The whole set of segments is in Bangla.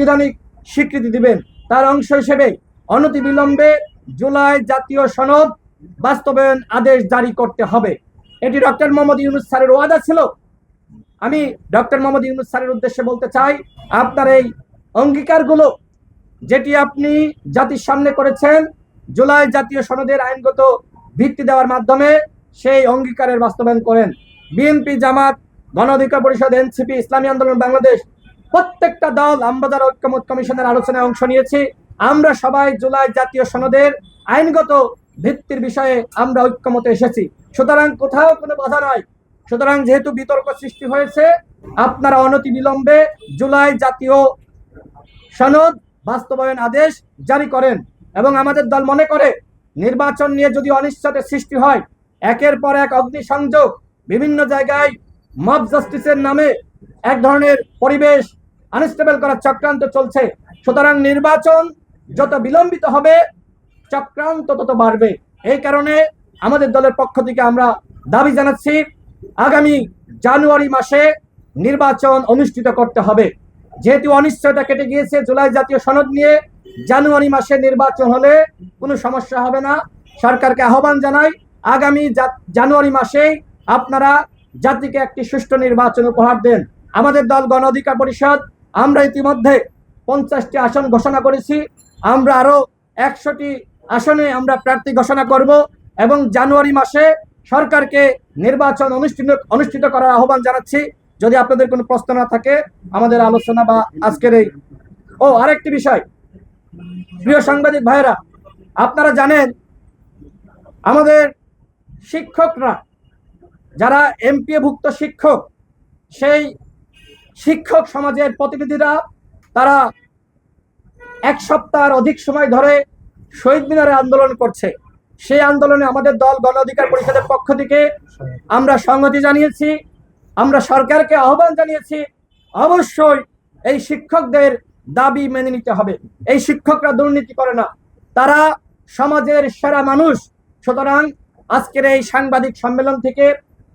সাংবিধানিক স্বীকৃতি দিবেন। তার অংশ হিসেবে অনতিবিলম্বে জুলাই জাতীয় সনদ বাস্তবায়ন আদেশ জারি করতে হবে। এটি ডক্টর মোহাম্মদ ইউনুস স্যারের ওয়াদা ছিল। আমি ডক্টর মোহাম্মদ ইউনুস স্যারের উদ্দেশ্যে বলতে চাই, আপনার এই অঙ্গীকারগুলো যেটি আপনি জাতির সামনে করেছেন, জুলাই জাতীয় সনদের আইনগত ভিত্তি দেওয়ার মাধ্যমে সেই অঙ্গীকারের বাস্তবায়ন করেন। বিএনপি জামাত, গণ অধিকার পরিষদ, এনসিপি, ইসলামী আন্দোলন, বাংলাদেশ প্রত্যেকটা দল আমরা ঐক্যমত কমিশনের আলোচনায় অংশ নিয়েছি। আমরা সবাই জুলাই জাতীয় সনদের আইনগত ভিত্তির বিষয়ে আমরা ঐক্যমতে এসেছি। সুতরাং কোথাও কোনো বাধা নয় সুতরাং যেহেতু বিতর্ক সৃষ্টি হয়েছে, আপনারা অনতি বিলম্বে জুলাই জাতীয় সনদ বাস্তবায়ন আদেশ জারি করেন এবং আমাদের দল মনে করে, নির্বাচন নিয়ে যদি অনিশ্চয়তার সৃষ্টি হয়, একের পর এক অগ্নিসংযোগ বিভিন্ন জায়গায় মব জাস্টিসের নামে এক ধরনের পরিবেশ আনস্টেবল করার চক্রান্ত চলছে। সুতরাং নির্বাচন যত বিলম্বিত হবে, চক্রান্ত তত বাড়বে। এই কারণে আমাদের দলের পক্ষ থেকে আমরা দাবি জানাচ্ছি, আগামী জানুয়ারি মাসে নির্বাচন অনুষ্ঠিত করতে হবে। যেহেতু অনিশ্চয়তা কেটে গিয়েছে, জুলাই জাতীয় সনদ নিয়ে জানুয়ারি মাসে নির্বাচন হলে কোনো সমস্যা হবে না। সরকারকে আহ্বান জানাই, আগামী জানুয়ারি মাসেই আপনারা জাতিকে একটি সুষ্ঠু নির্বাচন উপহার দেন। আমাদের দল গণ অধিকার পরিষদ আমরা ইতিমধ্যে পঞ্চাশটি আসন ঘোষণা করেছি। আমরা আরও একশোটি আসনে আমরা প্রার্থী ঘোষণা করব এবং জানুয়ারি মাসে সরকারকে নির্বাচন অনুষ্ঠিত অনুষ্ঠিত করার আহ্বান জানাচ্ছি। যদি আপনাদের কোনো প্রশ্ন না থাকে, আমাদের আলোচনা বা আজকের এই ও, আরেকটি বিষয়। প্রিয় সাংবাদিক ভাইয়েরা, আপনারা জানেন, আমাদের শিক্ষকরা, যারা এমপিএভুক্ত শিক্ষক, সেই শিক্ষক সমাজের প্রতিনিধিরা তারা এক সপ্তাহের অধিক সময় ধরে শহীদ মিনারে আন্দোলন করছে। সেই আন্দোলনে আমাদের দল গণ অধিকার পরিষদের পক্ষ থেকে আমরা সংহতি জানিয়েছি, আমরা সরকারকে আহ্বান জানিয়েছি, অবশ্যই এই শিক্ষকদের দাবি মেনে নিতে হবে। এই শিক্ষকরা দুর্নীতি করে না। তারা সমাজের সেরা মানুষ। সুতরাং আজকের এই সাংবাদিক সম্মেলন থেকে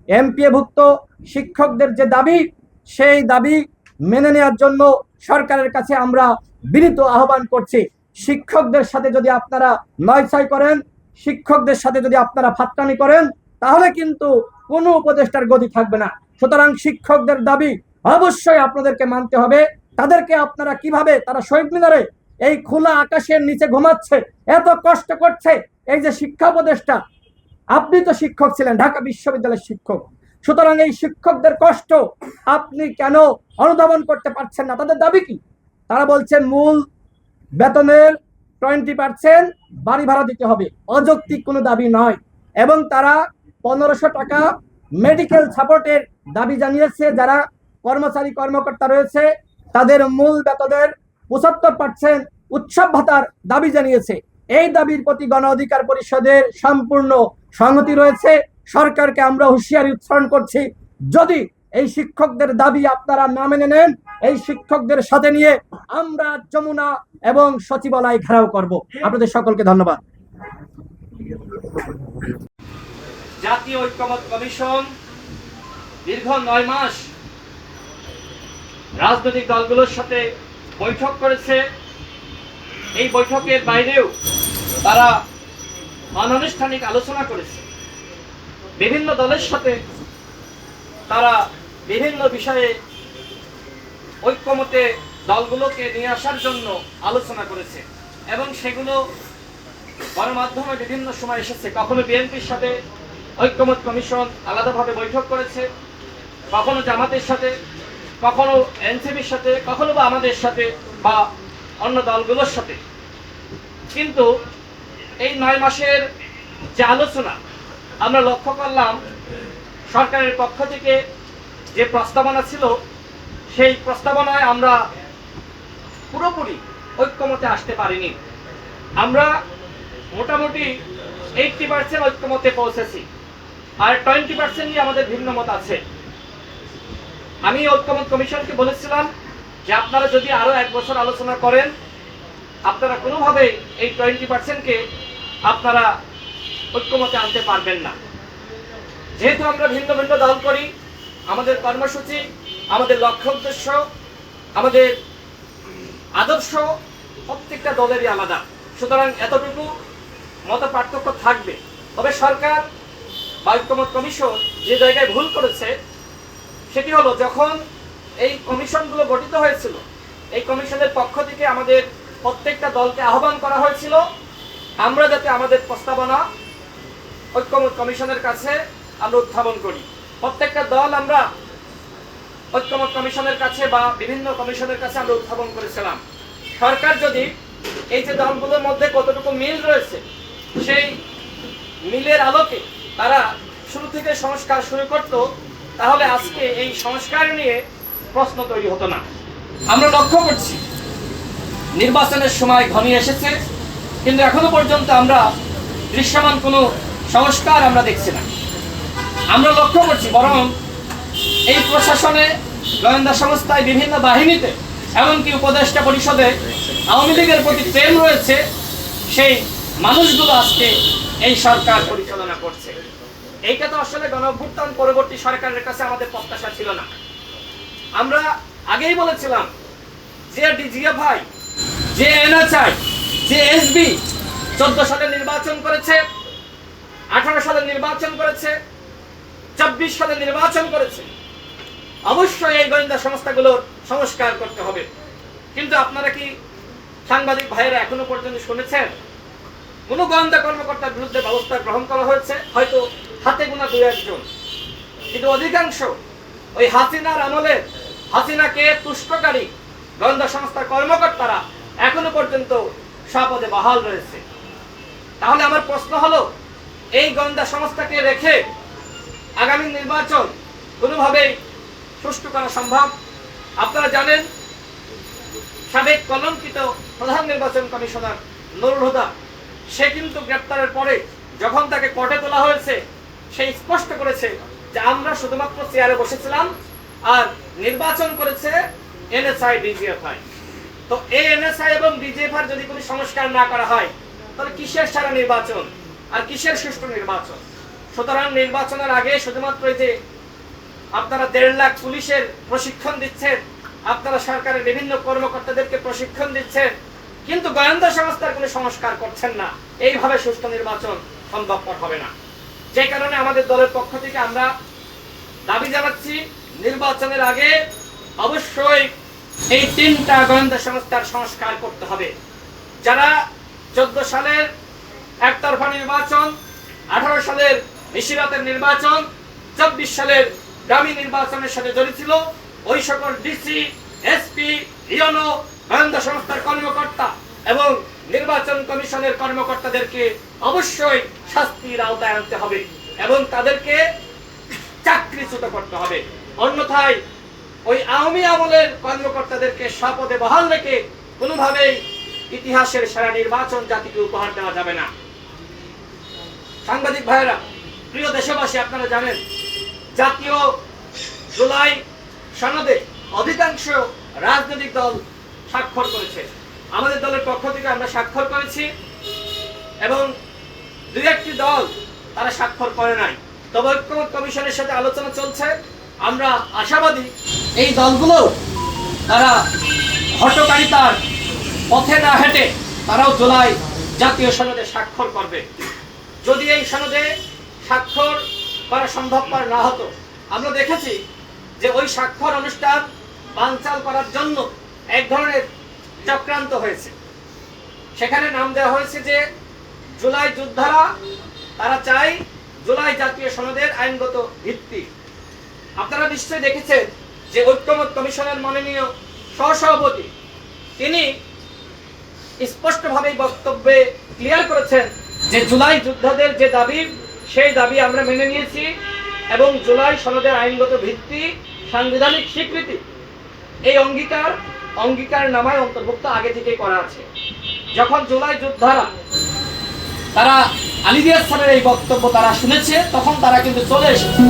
এমপিএভুক্ত শিক্ষকদের যে দাবি সেই দাবি মেনে নেওয়ার জন্য সরকারের কাছে আমরা বিনীত আহ্বান করছি। শিক্ষকদের সাথে যদি আপনারা নয়ছয় করেন, শিক্ষকদের সাথে যদি আপনারা ফাত্তানি করেন, তাহলে কিন্তু কোনো উপদেষ্টার গতি থাকবে না। সুতরাং শিক্ষকদের দাবি অবশ্যই আপনাদেরকে মানতে হবে। তাদেরকে আপনারা কীভাবে, তারা শহীদ মিনারে এই খোলা আকাশের নিচে ঘুমাচ্ছে, এত কষ্ট করছে? এই যে শিক্ষা উপদেষ্টা, আপনি তো শিক্ষক ছিলেন, ঢাকা বিশ্ববিদ্যালয়ের শিক্ষক। সুতরাং এই শিক্ষকদের কষ্ট আপনি কেন অনুধাবন করতে পারছেন না? তাদের দাবি কি? তারা বলছেন মূল বেতনের টোয়েন্টি পার্সেন্ট বাড়ি ভাড়া দিতে হবে। অযৌক্তিক কোনো দাবি নয়। এবং তারা পনেরোশো টাকা মেডিকেল সাপোর্টের দাবি জানিয়েছে। যারা কর্মচারী, কর্মকর্তা রয়েছে, তাদের মূল বেতনের পঁচাত্তর পার্সেন্ট উৎসব ভাতার দাবি জানিয়েছে। এই দাবির প্রতি গণ অধিকার পরিষদের সম্পূর্ণ সংহতি রয়েছে। সরকারকে আমরা হুঁশিয়ারি উচ্চারণ করছি, যদি এই শিক্ষকদের দাবি আপনারা না মেনে নেন, এই শিক্ষকদের সাথে নিয়ে আমরা যমুনা এবং সচিবালয় ঘেরাও করব। আপনাদের সকলকে ধন্যবাদ। জাতীয় ঐক্যমত কমিশন দীর্ঘ নয় মাস রাজনৈতিক দলগুলোর সাথে বৈঠক করেছে। এই বৈঠকের বাইরেও তারা অনানুষ্ঠানিক আলোচনা করেছে। বিভিন্ন দলের সাথে তারা বিভিন্ন বিষয়ে ঐক্যমতে দলগুলোকে নিয়ে আসার জন্য আলোচনা করেছে এবং সেগুলো গণমাধ্যমে বিভিন্ন সময় এসেছে। কখনো বিএনপির সাথে ঐক্যমত কমিশন আলাদাভাবে বৈঠক করেছে, কখনো জামাতের সাথে, কখনো এনসিপির সাথে, কখনো বা আমাদের সাথে বা অন্য দলগুলোর সাথে। কিন্তু এই নয় মাসের যে আলোচনা আমরা লক্ষ্য করলাম সরকারের পক্ষ থেকে যে প্রস্তাবনা ছিল, সেই প্রস্তাবনায় আমরা পুরোপুরি ঐক্যমতে আসতে পারিনি। আমরা মোটামুটি এইটটি পার্সেন্ট ঐক্যমতে পৌঁছেছি আর টোয়েন্টি পার্সেন্ট নিয়ে আমাদের ভিন্ন মত আছে। আমি ঐক্যমত কমিশনকে বলেছিলাম যে আপনারা যদি আরও এক বছর আলোচনা করেন, আপনারা কোনোভাবে এই টোয়েন্টি পার্সেন্টকে আপনারা ঐক্যমতে আনতে পারবেন না। যেহেতু আমরা ভিন্ন ভিন্ন দল করি, আমাদের কর্মসূচি, আমাদের লক্ষ্য উদ্দেশ্য, আমাদের আদর্শ প্রত্যেকটা দলেরই আলাদা। সুতরাং এতটুকু মত পার্থক্য থাকবে। তবে সরকার বা ঐক্যমত কমিশন যে জায়গায় ভুল করেছে, সেটি হলো যখন এই কমিশনগুলো গঠিত হয়েছিল, এই কমিশনের পক্ষ থেকে আমাদের প্রত্যেকটা দলকে আহ্বান করা হয়েছিল, আমরা যাতে আমাদের প্রস্তাবনা ঐক্যমত কমিশনের কাছে আমরা উত্থাপন করি। প্রত্যেকটা দল আমরা ঐক্যমত কমিশনের কাছে বা বিভিন্ন কমিশনের কাছে আমরা উত্থাপন করেছিলাম। সরকার যদি এই যে দলগুলোর মধ্যে কতটুকু মিল রয়েছে, সেই মিলের আলোকে তারা শুরু থেকে সংস্কার শুরু করত, তাহলে আজকে এই সংস্কার নিয়ে প্রশ্ন তৈরি হতো না। আমরা লক্ষ্য করছি, নির্বাচনের সময় ঘনিয়ে এসেছে, কিন্তু এখনও পর্যন্ত আমরা দৃশ্যমান কোনো সংস্কার আমরা দেখছি না। আমরা লক্ষ্য করছি বরং এই প্রশাসনে গোয়েন্দা সংস্থায় বিভিন্ন বাহিনীতে, এমনকি উপদেষ্টা পরিষদে আওয়ামী লীগের প্রতি প্রেম রয়েছে, সেই মানুষগুলো আজকে এই সরকার পরিচালনা করছে। এইটা তো আসলে গণঅভ্যুত্থান পরবর্তী সরকারের কাছে আমাদের প্রত্যাশা ছিল না। আমরা আগেই বলেছিলাম যে ডিজিএফআই যে এনএচআই, যে এসবি চোদ্দ সালে নির্বাচন করেছে আঠারো সালে নির্বাচন করেছে চব্বিশ সালে নির্বাচন করেছে। অবশ্যই এই গোয়েন্দা সংস্থাগুলোর সংস্কার করতে হবে। কিন্তু আপনারা কি সাংবাদিক ভাইয়েরা এখনও পর্যন্ত শুনেছেন? কোন গোয়েন্দা কর্মকর্তার বিরুদ্ধে ব্যবস্থা গ্রহণ করা হয়েছে? হয়তো হাতে গোনা দু একজন। কিন্তু অধিকাংশ ওই হাসিনার আমলে, হাসিনাকে তুষ্টকারী গোয়েন্দা সংস্থার কর্মকর্তারা এখনও পর্যন্ত স্বপদে বহাল রয়েছে। তাহলে আমার প্রশ্ন হলো এই গোয়েন্দা সংস্থাকে রেখে আগামী নির্বাচন কোনোভাবেই সুষ্ঠু করা সম্ভব। আপনারা জানেন, সাবেক কলঙ্কিত প্রধান নির্বাচন কমিশনার নুরুল হুদা, সে কিন্তু গ্রেপ্তারের পরে যখন তাকে কোর্টে তোলা হয়েছে, সে স্পষ্ট করেছে যে আমরা শুধুমাত্র চেয়ারে বসেছিলাম আর নির্বাচন করেছে এনএসআই, ডিজিএফআই। তো এই এনএসআই এবং ডিজিএফআই যদি কোনো সংস্কার না করা হয়, তাহলে কিসের সারা নির্বাচন? আর কিসের সুষ্ঠু নির্বাচন? সুতরাং নির্বাচনের আগে শুধুমাত্র যে আপনারা দেড় লাখ পুলিশের প্রশিক্ষণ দিচ্ছেন, আপনারা সরকারের বিভিন্ন কর্মকর্তাদেরকে প্রশিক্ষণ দিচ্ছেন, কিন্তু গোয়েন্দা সংস্থার কোনো সংস্কার করছেন না। এইভাবে সুষ্ঠু নির্বাচন সম্ভবপর হবে না। যে কারণে আমাদের দলের পক্ষ থেকে আমরা দাবি জানাচ্ছি, নির্বাচনের আগে অবশ্যই এই তিনটা গোয়েন্দা সংস্থার সংস্কার করতে হবে। যারা চোদ্দ সালের একতরফা নির্বাচন, আঠারো সালের নিশিরাতের নির্বাচন চব্বিশ সালের গ্রামী নির্বাচনের সাথে জড়িত ছিল ওই সকল ডিসি, এসপি ইয়নো গোয়েন্দা সংস্থার কর্মকর্তা এবং নির্বাচন কমিশনের কর্মকর্তাদেরকে অবশ্যই শাস্তির আওতায় আনতে হবে এবং তাদেরকে চাকরিচ্যুত করতে হবে। অন্যথায় ওই আওয়ামী আমলের কর্মকর্তাদেরকে স্বপদে বহাল রেখে কোনোভাবেই ইতিহাসের সেরা নির্বাচন জাতিকে উপহার দেওয়া যাবে না। সাংবাদিক ভাইয়েরা, প্রিয় দেশবাসী, আপনারা জানেন, জাতীয় জুলাই সনদে অধিকাংশ রাজনৈতিক দল স্বাক্ষর করেছে। আমাদের দলের পক্ষ থেকে আমরা স্বাক্ষর করেছি এবং দুই একটি দল তারা স্বাক্ষর করে নাই। তবে ঐক্যমত কমিশনের সাথে আলোচনা চলছে। আমরা আশাবাদী এই দলগুলো তারা হটকারিতার পথে না হেঁটে তারাও জুলাই জাতীয় সনদে স্বাক্ষর করবে। যদি এই সনদে স্বাক্ষর করা সম্ভবপর না হতো, আমরা দেখেছি যে ওই স্বাক্ষর অনুষ্ঠান বানচাল করার জন্য এক ধরনের চক্রান্ত হয়েছে। সেখানে নাম দেওয়া হয়েছে যে জুলাই যোদ্ধারা, তারা চায় জুলাই জাতীয় সনদের আইনগত ভিত্তি। আপনারা নিশ্চয়ই দেখেছেন যে ঐক্যমত কমিশনের মাননীয় সহসভাপতি, তিনি স্পষ্টভাবে বক্তব্যে ক্লিয়ার করেছেন যে জুলাই যোদ্ধাদের যে দাবি, সেই দাবি আমরা মেনে নিয়েছি এবং জুলাই সনদের আইনগত ভিত্তি, সাংবিধানিক স্বীকৃতি, এই অঙ্গীকার অঙ্গীকার নামায় অন্তর্ভুক্ত আগে থেকেই করা আছে। যখন জুলাই যোদ্ধারা, তারা আলিদিয়া স্যারের এই বক্তব্য তারা শুনেছে, তখন তারা কিন্তু চলে এসেছে।